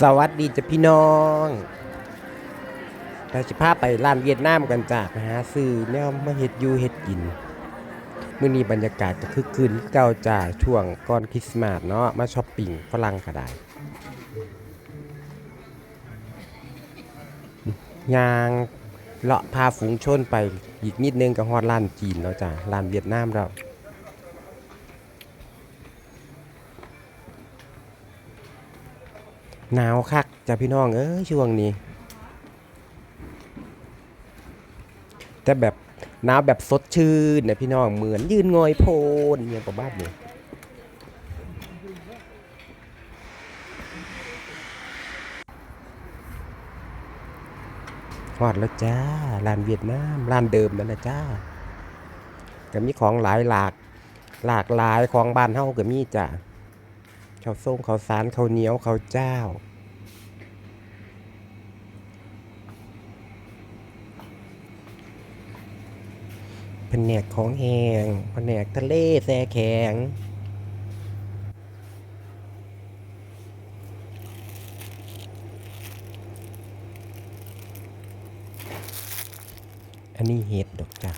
สวัสดีจ้ะพี่น้องเราจะพาไปร้านเวียดนามกันจ้ะหาซื้อเนี่ยมาเฮ็ดยูเฮ็ดกินมื้อนี้บรรยากาศก็คือคืนเก่าจ้าช่วงก่อนคริสต์มาสเนาะมาช้อปปิ้งฝรั่งก็ได้ยางเลาะพาฝูงชนไปอีกนิดนึงก็ฮอดร้านจีนแล้วจ้ะร้านเวียดนามแล้ว หนาวคักจ้ะพี่น้องเอ้ยช่วงนี้ แต่แบบหนาวแบบสดชื่นนะพี่น้องเหมือนยืนงอยโพนอย่างกับบ้านเลยฮอดแล้วจ้าร้านเวียดนามร้านเดิมนั่นแหละจ้าก็มีของหลายหลาก หลากหลายของบ้านเฮาก็มีจ้ะ ข้าวส้มข้าวสารข้าวเหนียวข้าวเจ้า แผนกของแหงแผนกทะเลแซ่แข็งอันนี้เห็ดดอกจ้ะ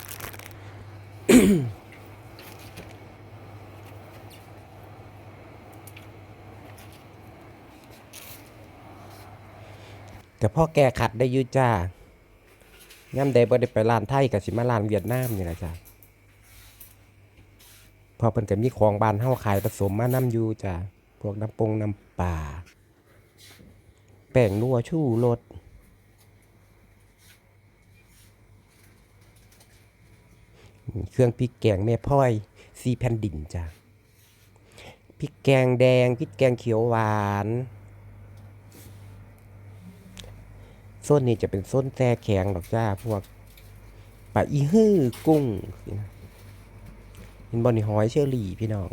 กับพ่อแก่ขัดได้อยูจ้าย่ำใดบ่ได้ไปร้านไทยกับสิมาร้านเวียดนามนี่แหละจ้ะเพอเพิ่นก็มีของบ้านเฮาขายผสมมานํอยู่จ้ะพวกน้ำปงน้ำปลาแป้งนัวชูรสเครื่องพริกแกงแม่พ่อยซีแผ่นดินจ้ะพริกแกงแดงพริกแกงเขียวหวาน โซนนี้จะเป็นโซนแซ่แข็งดอกจ้าพวกปลาอีฮื้อกุ้งเห็นบอนี่หอยเชอรี่พี่น้อง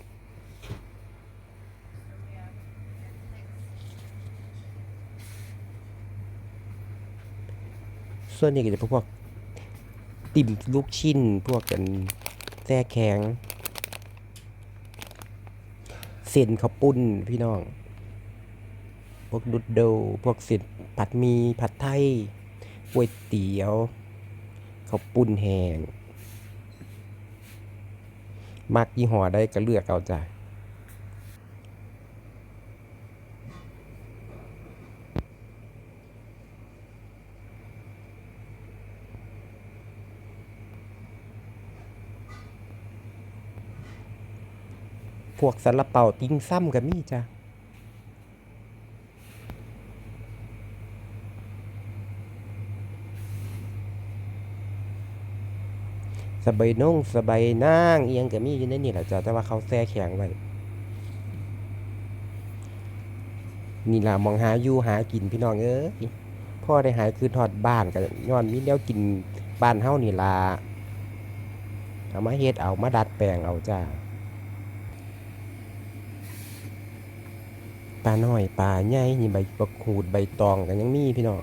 ส่วนนี้ก็จะพวกติ่มลูกชิ้นพวกกันแซ่แข็งเส้นข้าวปุ้นพี่น้อง วกดุดโดพวกเส้นผัดมีผัดไทยก๋วยเตี๋ยวข้าวปุ้นแห้งมักยี่ห้อได้ก็เลือกเอาจ้ะพวกสลับเป่าติ้งซ้ำกับมีจ้ะ สบายนุ่งสบายนั่งเอียงกับมีอยู่ในนี่แหละจ้ะแต่ว่าเขาแซ่แข็งไว้นี่ล่ะมองหาอยู่หากินพี่น้องเอ้ยพ่อได้หายคือทอดบ้านกันย้อนมีแล้วกินบ้านเฮานี่ล่ะเอามาเฮ็ดเอามาดัดแปลงเอาจ้าปลาน้อยปลาใหญ่นี่ใบประคูดใบตองกันยังมีพี่น้อง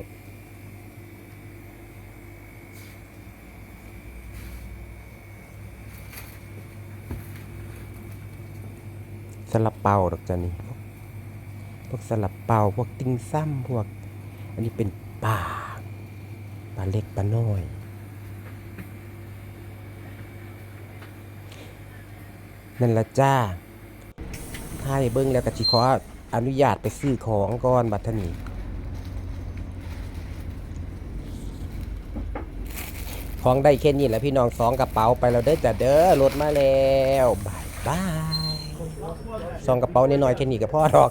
สลับเป่าดอกจันนี่พวกพวกสลับเป่าพวกติ้งซ้ำพวก อันนี้เป็นปลาปลาเล็กปลาน้อยนั่นละจ้าถ้าเบิ้งแล้วก็สิขออนุญาตไปซื้อของก่อนบัดเทนี้ของได้แค่นี้แหละพี่น้องสองกระเป๋าไปแล้วเด้จ้ะเด้อรถมาแล้วบายบาย ซองกระเป๋าน้อยแค่นี้ก็พอดอก